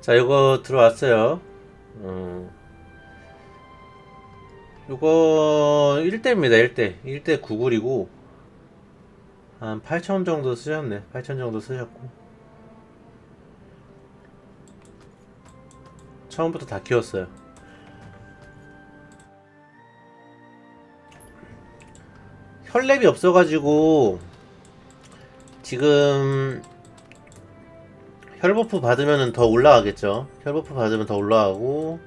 자, 이거 들어왔어요. 어. 이거 1대입니다, 1대. 1대 구글이고, 한8,000 정도 쓰셨네. 8,000 정도 쓰셨고. 처음부터 다 키웠어요. 혈랩이 없어가지고, 지금, 혈버프 받으면 더 올라가겠죠. 혈버프 받으면 더 올라가고,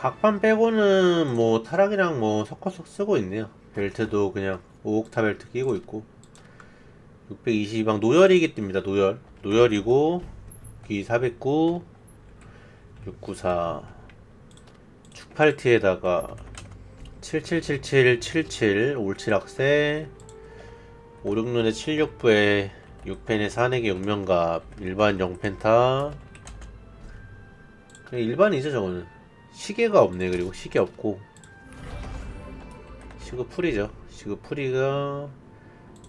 각판 빼고는 뭐 타락이랑 뭐 섞어서 쓰고 있네요. 벨트도 그냥 5옥타 벨트 끼고 있고. 622방 노열이기 때문에 노열. 노열이고 기 409, 694 축팔티에다가 777777 올칠학세 56눈에 76부에 6펜에 사내기 용명갑 일반 0펜타. 그냥 일반이죠 저거는 시계가 없네. 그리고 시계 없고. 시그 풀이죠. 시그 풀이가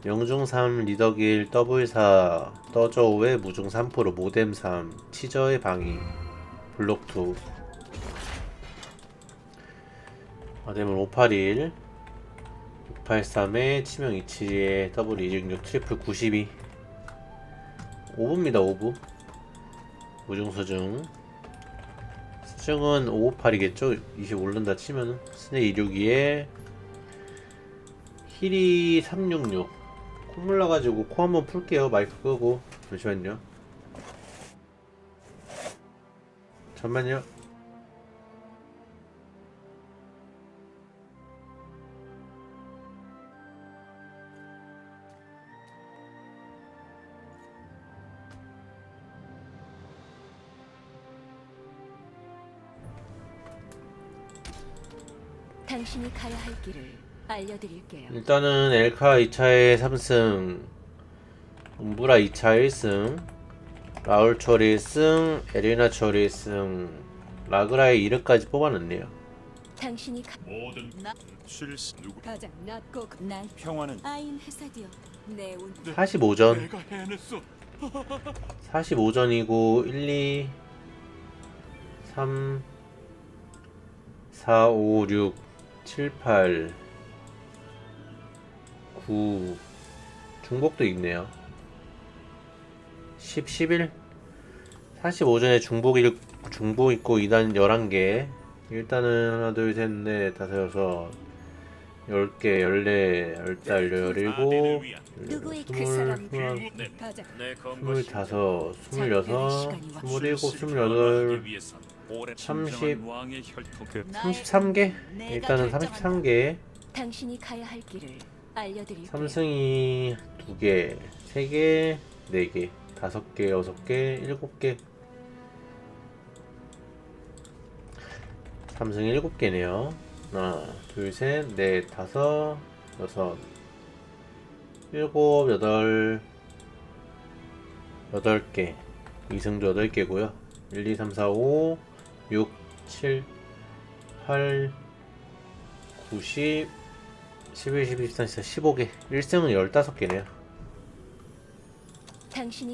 명중 3 리더길 더블 4 떠저우의 무중 3% 모뎀 3 치저의 방위 블록 2 아데몬 581 683에 치명 27에 더블 266 트리플 92 5부입니다. 5부. 무중 수중 수중은 558이겠죠? 20 오른다 치면은. 스네 262에 힐이 366 콧물 나가지고 코 한번 풀게요. 마이크 끄고. 잠시만요. 잠만요 당신이 가야 할 길을 알려드릴게요. 일단은 엘카 2차에 3승 um브라 2차 1승 라울 초리 1승 에리나 초리 1승 라그라의 2르까지 뽑아놨네요. 당신이 가... 모든 나 실수 누구? 가장 낮고 날 평화는 아인 헤사디오. 내 운. 45전. 내가 해냈어 45전이고 1, 2, 3, 4, 5, 6, 7, 8, 9 중복도 있네요. 10, 11 45전에 중복, 일, 중복 있고 2단 11개. 일단은 하나 둘셋넷 다섯 여섯 10개 14 열달 17 누구의 그스 물 사람 스물 가장 내 스물다섯, 스물여섯, 스물일곱, 스물여덟, 삼십, 왕의 혈통 그 33개? 일단은 33개. 당신이 가야 할 길을 알려드릴게요. 삼승이 2개, 3개, 4개, 5개, 6개, 7개. 삼승 7개네요. 하나, 둘, 셋, 넷, 다섯, 여섯, 일곱, 여덟, 여덟 개. 이승도 여덟 개고요. 1, 2, 3, 4, 5, 6, 7, 8, 9, 10, 11, 12, 13, 14, 15개. 1승은 15개네요. 당신이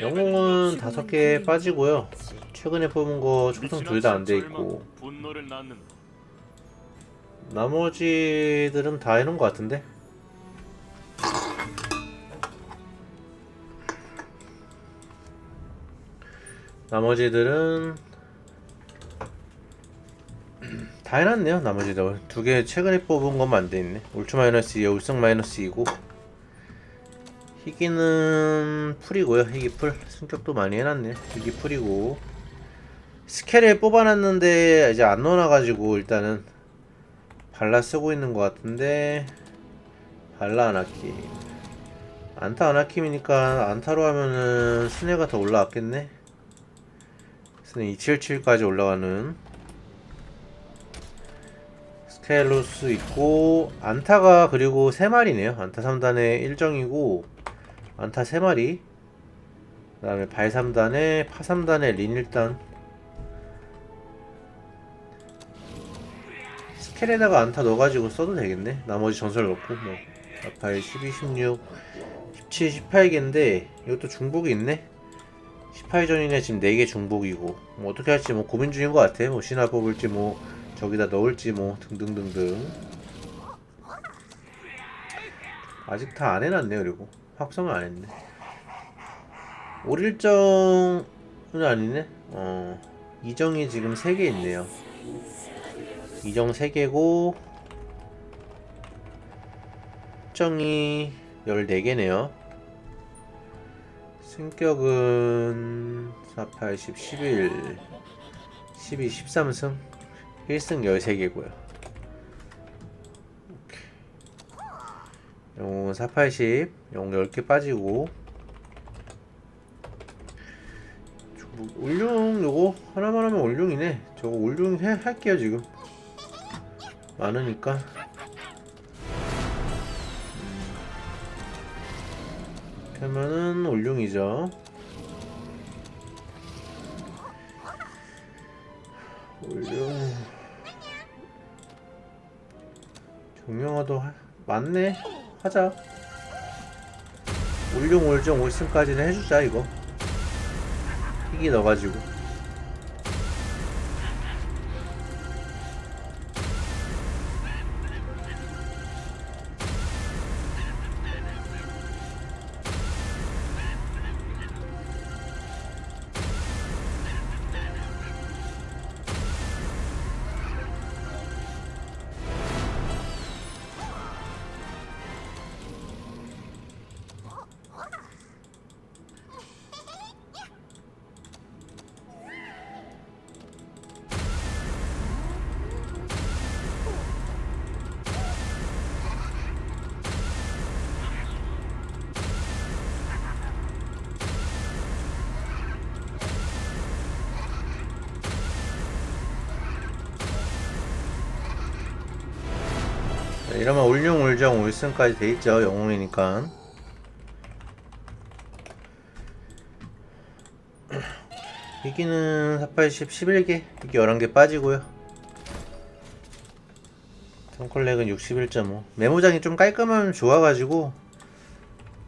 영웅은 5개 빠지고요. 최근에 뽑은 거 초성 둘다 안 돼 있고. 나머지들은 다 해놓은 것 같은데? 나머지들은 다 해놨네요 나머지들. 두 개 최근에 뽑은 것만 안 돼있네. 울트 마이너스 2 울성 마이너스 2고. 희귀는 풀이고요 희귀 풀. 승격도 많이 해놨네 희귀 풀이고. 스케를 뽑아놨는데 이제 안 넣어놔가지고 일단은 발라 쓰고 있는 것 같은데 발라 아나킴 안타 아나킴이니까 안타로 하면은 스네가 더 올라왔겠네 스네 277까지 올라가는 스켈로스 있고 안타가 그리고 3마리네요. 안타 3단에 1정이고 안타 3마리. 그 다음에 발 3단에 파 3단에 린 1단. 스켈에다가 안타 넣어가지고 써도 되겠네. 나머지 전설 넣고 뭐 아파일 12, 16, 17, 18개인데 이것도 중복이 있네 18 전이네 지금 4개 중복이고. 뭐 어떻게 할지 뭐 고민 중인 것 같아. 뭐 신화 뽑을지 뭐 저기다 넣을지 뭐 등등등등. 아직 다 안 해놨네 그리고. 확성을 안 했네. 올일정은 아니네? 어. 이정이 지금 3개 있네요. 이정 3개고 정이 14개네요 승격은 4, 8, 10, 11 12, 13승? 1승 13개고요. 영웅은 4, 80 영웅 10개 빠지고. 뭐, 올룡 요거 하나만 하면 올룡이네. 저거 올룡 해, 할게요 지금. 많으니까 하면은 올룡이죠. 올룡. 정령화도 하- 맞네? 하자. 올룡 올정 올승까지는 해주자 이거. 희기 넣어가지고 이러면 올룡 올정 올승까지 돼있죠 영웅이니까. 이기는 480 11개 이게 11개 빠지고요. 턴컬렉은 61.5 메모장이 좀 깔끔하면 좋아가지고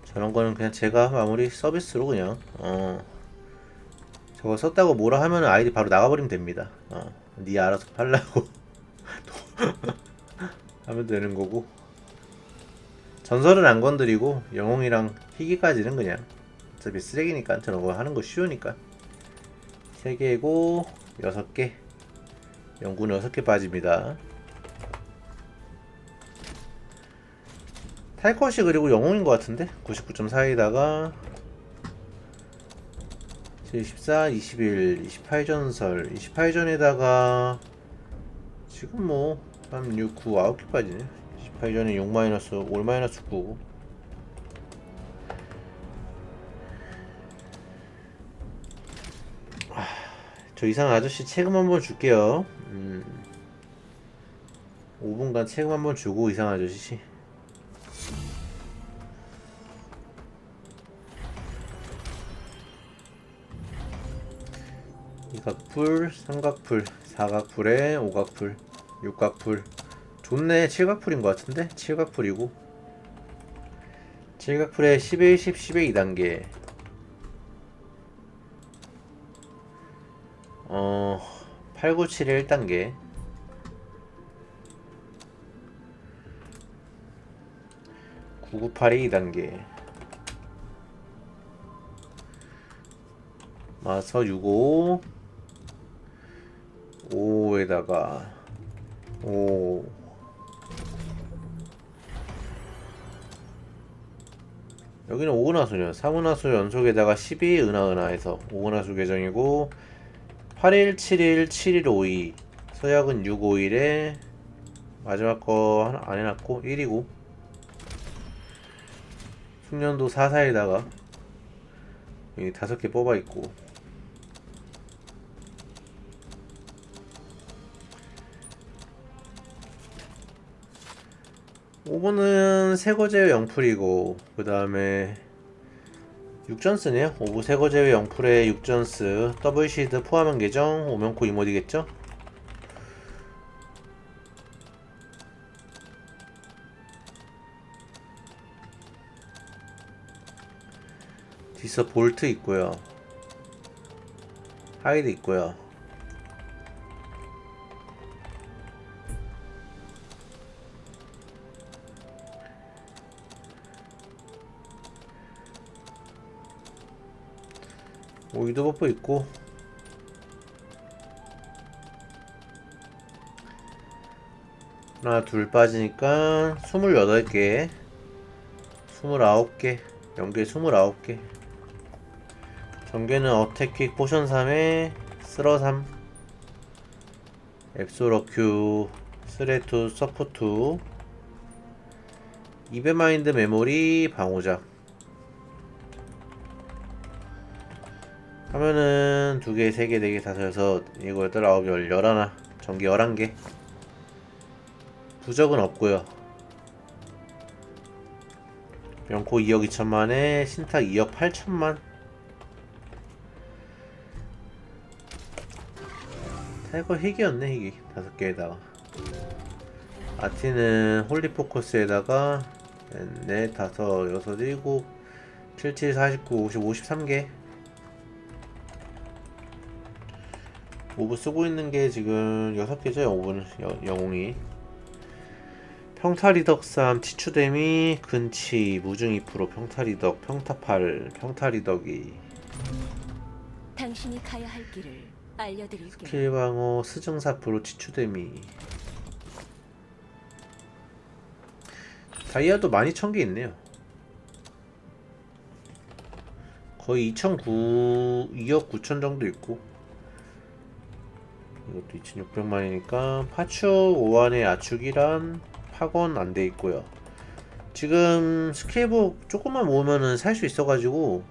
저런 거는 그냥 제가 마무리 서비스로 그냥 어 저거 썼다고 뭐라 하면 아이디 바로 나가버리면 됩니다. 어니 알아서 팔라고 하면 되는 거고. 전설은 안 건드리고 영웅이랑 희귀까지는 그냥 어차피 쓰레기니까 저런 거 하는 거 쉬우니까. 3개고 6개. 영구는 6개 빠집니다. 탈 것이 그리고 영웅인 것 같은데? 99.4에다가 14, 21, 28전설. 28전에다가 지금 뭐 3, 6, 9, 9개 빠지네 18전에 6 마이너스 5 마이너스 9 아, 저 이상한 아저씨 체금 한번 줄게요. 음. 5분간 체금 한번 주고 이상한 아저씨. 이각풀, 삼각풀, 사각풀에 오각풀, 육각풀. 좋네 칠각풀인 것 같은데? 칠각풀이고. 칠각풀에 11, 10, 10에 2단계. 어... 8, 9, 7에 1단계. 9, 9, 8에 2단계. 마서 6, 5 5에다가 오. 여기는 오은하수냐. 사문하수 연속에다가 12 은하은하에서 오은하수 계정이고 8171 7152 서약은 651에 마지막 거 하나 안 해놨고 1이고 숙련도 4사에다가 여기 다섯 개 뽑아 있고 오번은 세거제외 영풀이고 그 다음에 6전스네요. 오브 세거제외 영풀에 6전스 더블 시드 포함한 계정 오면코 이모디겠죠? 디서 볼트 있고요. 하이드 있고요. 오이도 버프 있고. 하나 둘 빠지니까 28개. 29개. 연계 29개. 전개는 어택킥 포션 3에 쓸어 3 앱소러 큐 스레투 서포투. 이베마인드 메모리 방호작 하면은 두 개, 세 개, 네 개, 다섯, 여섯, 일곱, 여덟, 아홉, 열, 열하나? 전기 열한 개. 부적은 없고요. 연코 2억 2천만에 신탁 2억 8천만. 타이거 희귀였네 희귀 다섯 개에다가. 아티는 홀리포커스에다가 넷, 다섯, 여섯, 일곱, 칠칠, 사십구, 오십, 오십삼 개 오브 쓰고 있는 게 지금 여섯 개죠 오브는 여- 영웅이. 평타리덕삼 치추데미 근치 무중이 프로 평타리덕 평타팔 평타리덕이. 당신이 가야 할 길을 알려드릴게요. 킬방어 스증사 프로 치추데미. 다이아도 12,000개 있네요. 거의 2,009 2억 9천 정도 있고 이것도 2,600만이니까 파축 5안에 아축이란 파건 안 돼 있고요. 지금 스케이복 조금만 모으면은 살 수 있어가지고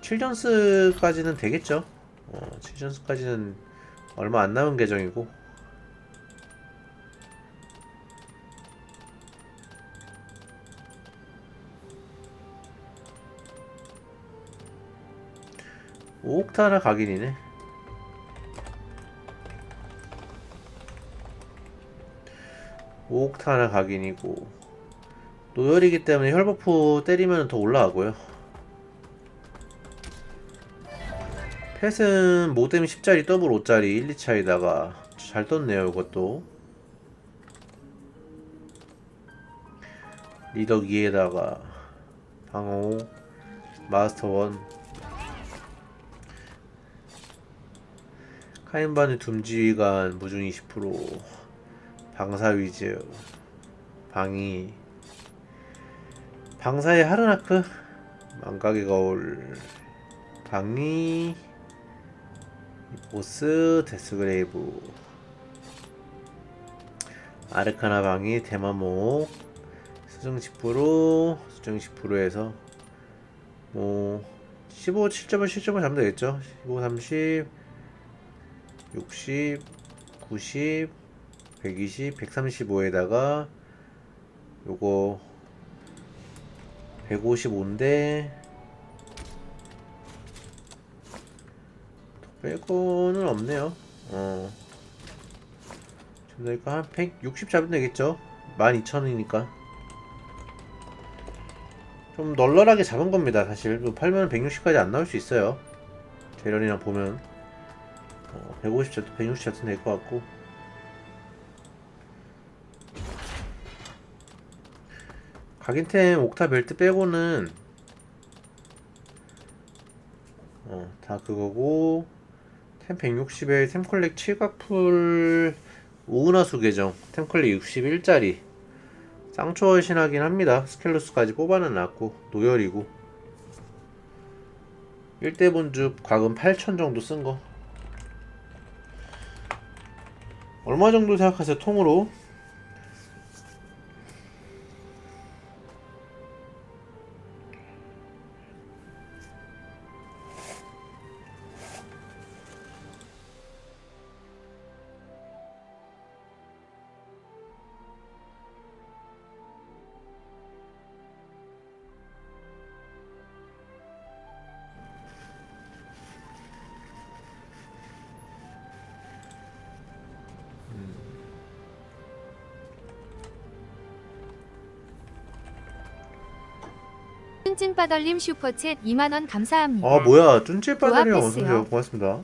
7전스까지는 되겠죠. 어, 7전스까지는 얼마 안 남은 계정이고 오옥타나 각인이네. 오옥타나 각인이고 노열이기 때문에 혈버프 때리면 더 올라가고요. 펫은 모뎀 10짜리 더블 5짜리 1, 2차에다가 잘 떴네요 이것도. 리더 2에다가 방어 마스터 1 카인반의 둠지위관 무중 20% 방사 위즈 방이. 방사의 하르나크 망각의 거울. 방이 보스 데스그레이브. 아르카나 방이 대마목. 수정 10% 수정 10%에서 뭐 15, 7점을 7점을 잡으면 되겠죠? 15, 30 60 90 120 135에다가 요거 155인데 빼고는 없네요. 어. 그러니까 한 160 잡으면 되겠죠? 12,000원이니까. 좀 널널하게 잡은 겁니다, 사실. 뭐 팔면 160까지 안 나올 수 있어요. 재련이랑 보면. 어, 150 잡도 160 잡도 될것 같고. 각인템 옥타 벨트 빼고는 어, 다 그거고 템 160에 템컬렉 7각풀 오은하수 계정 템컬렉 61짜리. 쌍초월 신하긴 합니다. 스켈루스까지 뽑아는 놨고 노열이고. 1대 본줍 과금 8천 정도 쓴 거. 얼마 정도 생각하세요 통으로 춘찐빠덜님 슈퍼챗 2만원 감사합니다. 아 뭐야 조합했어요. 어서오세요 고맙습니다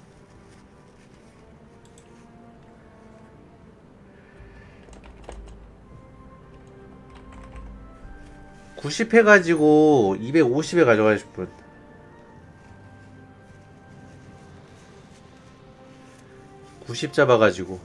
(90) 해가지고 (250에) 가져가실 분 (90) 잡아가지고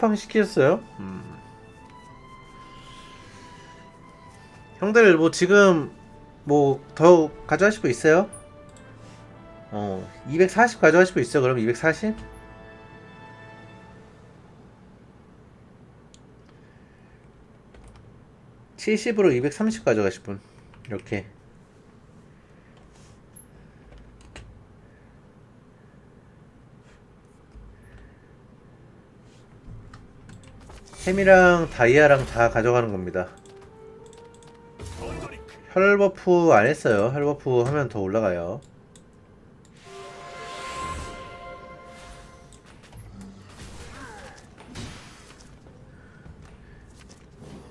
쿠팡 시켰어요? 음. 형들 뭐 지금 뭐 더 가져가실 분 있어요? 어, 240 가져가실 분 있어요? 그럼 240? (70으로) (230) 가져가실 분 이렇게 햄이랑 다이아랑 다 가져가는 겁니다. 혈 버프 안 했어요. 혈 버프 하면 더 올라가요.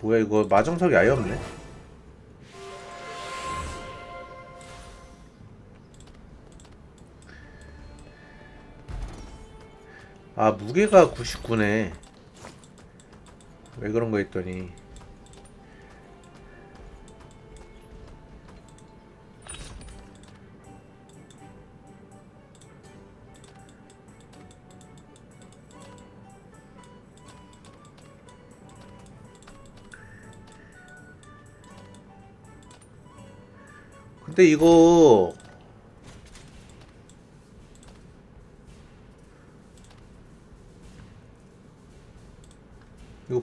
뭐야 이거 마정석이 아예 없네. 아 무게가 99네. 왜 그런 거 했더니. 근데 이거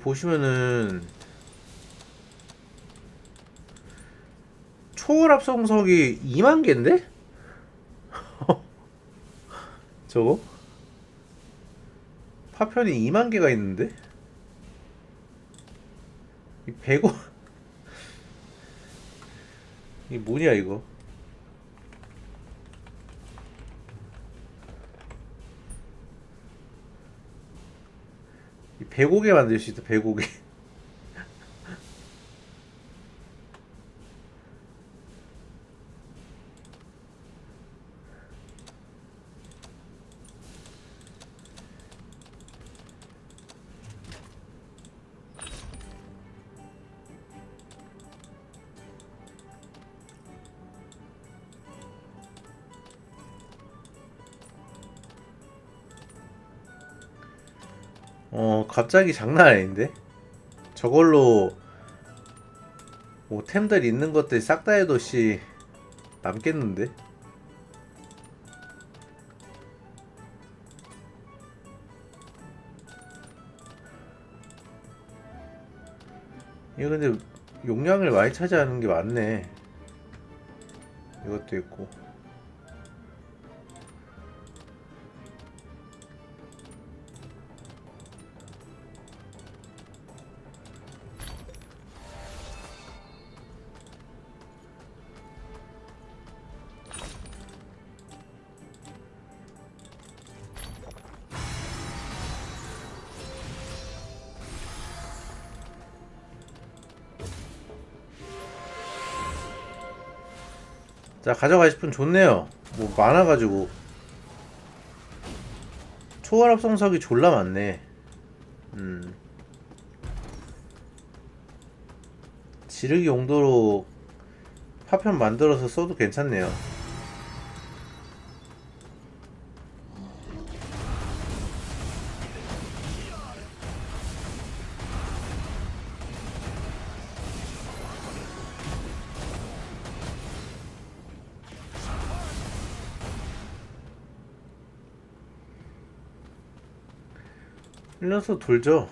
보시면은 초월합 성석이 2만 개인데? 저거? 파편이 2만 개가 있는데? 이 100원 이 뭐냐 이거 105개 만들 수 있다 105개 갑자기 장난 아닌데? 저걸로 뭐 템들 있는 것들 싹 다 해도 씨 남겠는데? 이거 근데 용량을 많이 차지하는 게 맞네. 이것도 있고 자 가져가실 분 좋네요. 뭐 많아가지고. 초월합 성석이 졸라 많네. 음. 지르기 용도로 파편 만들어서 써도 괜찮네요 살면서 돌죠.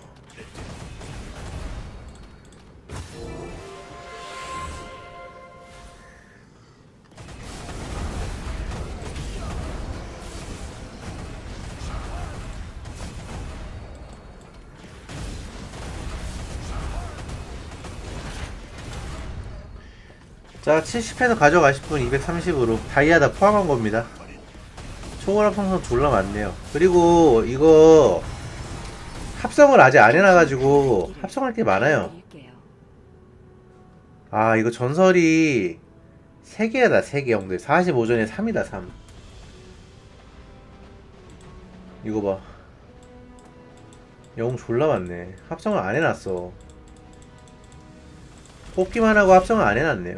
자 70회는 가져가실 분 230으로 다이아 다 포함한 겁니다 초월합 풍선 졸라 많네요 그리고 이거 합성을 아직 안 해놔가지고 합성할 게 많아요. 아 이거 전설이 3개다 3개 형들. 45전에 3이다 3 이거 봐. 영웅 졸라 많네. 합성을 안 해놨어. 뽑기만 하고 합성을 안 해놨네요.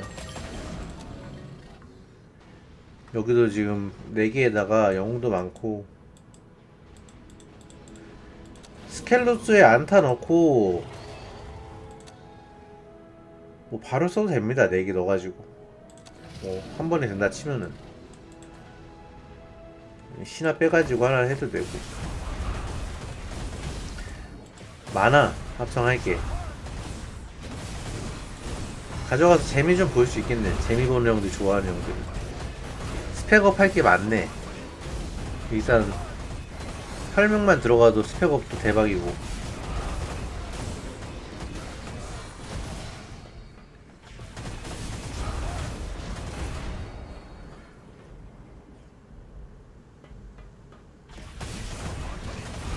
여기도 지금 4개에다가 영웅도 많고 스켈로스에 안타 넣고 뭐 바로 써도 됩니다. 4개 넣어가지고. 뭐 한 번에 된다 치면은. 신화 빼가지고 하나 해도 되고. 많아 합성할게. 가져가서 재미 좀 볼 수 있겠네. 재미 보는 형들 좋아하는 형들. 스펙업 할 게 많네. 일단 설명만 들어가도 스펙업도 대박이고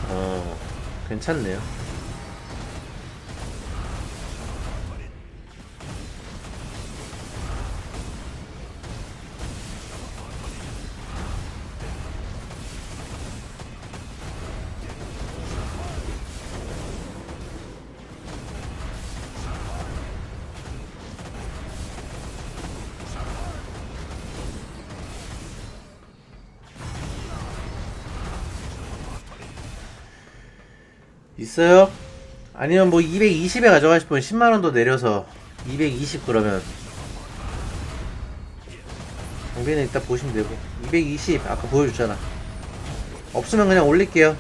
어, 괜찮네요. 있어요? 아니면 뭐 220에 가져가실 분 10만원 더 내려서 220 그러면. 장비는 이따 보시면 되고. 220 아까 보여줬잖아. 없으면 그냥 올릴게요.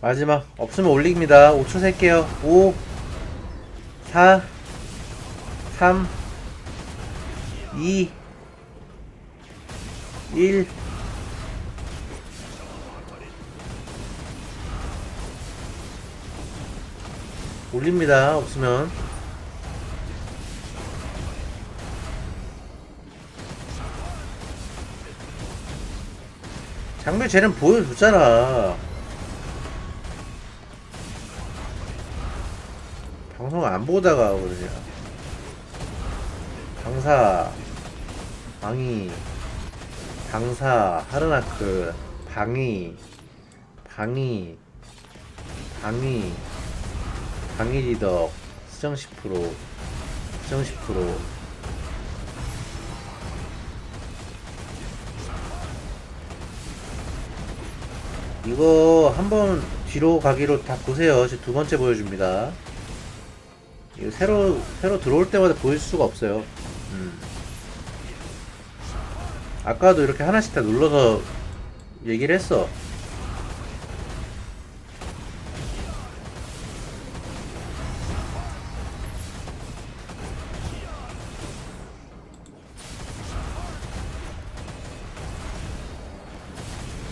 마지막. 없으면 올립니다. 5초 셀게요. 5 4 3 2 1 올립니다. 없으면 장비 쟤는 보여줬잖아. 방송 안 보다가 그러냐. 강사, 방이, 방사, 하르나크, 방이, 방이, 방이, 방이 리더, 수정 10%, 수정 10%. 이거 한번 뒤로 가기로 다 보세요. 지금 두 번째 보여줍니다. 이거 새로, 새로 들어올 때마다 보일 수가 없어요. 음. 아까도 이렇게 하나씩 다 눌러서 얘기를 했어.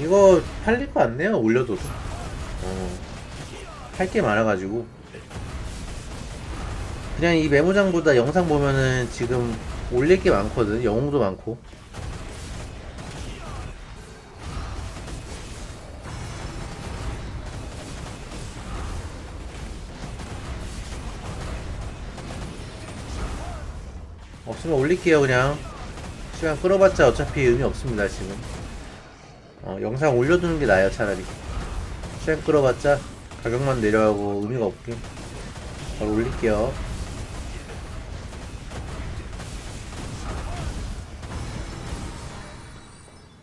이거 팔릴 거 같네요. 올려둬도. 어. 할게 많아가지고. 그냥 이 메모장보다 영상 보면은 지금 올릴 게 많거든. 영웅도 많고. 없으면 올릴게요 그냥. 시간 끌어봤자 어차피 의미 없습니다 지금. 어, 영상 올려두는 게 나아요 차라리. 시간 끌어봤자 가격만 내려가고 의미가 없게. 바로 올릴게요.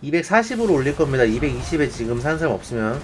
(240으로) 올릴 겁니다. (220에) 지금 산 사람 없으면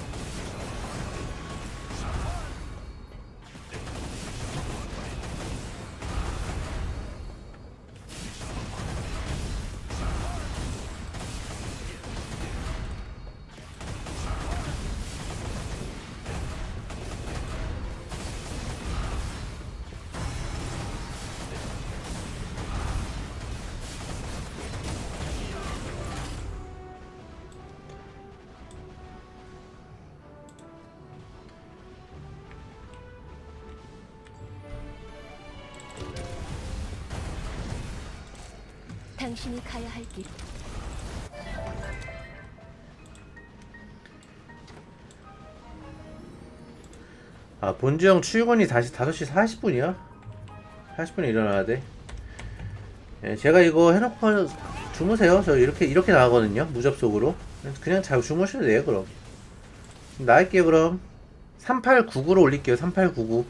당신이 가야 할 길. 아 본주형 출근이 다시 5시 40분이야? 40분에 일어나야 돼. 예, 제가 이거 해놓고 주무세요. 저 이렇게 이렇게 나가거든요 무접속으로. 그냥 잘 주무셔도 돼요 그럼. 나갈게요 그럼. 3899로 올릴게요 3899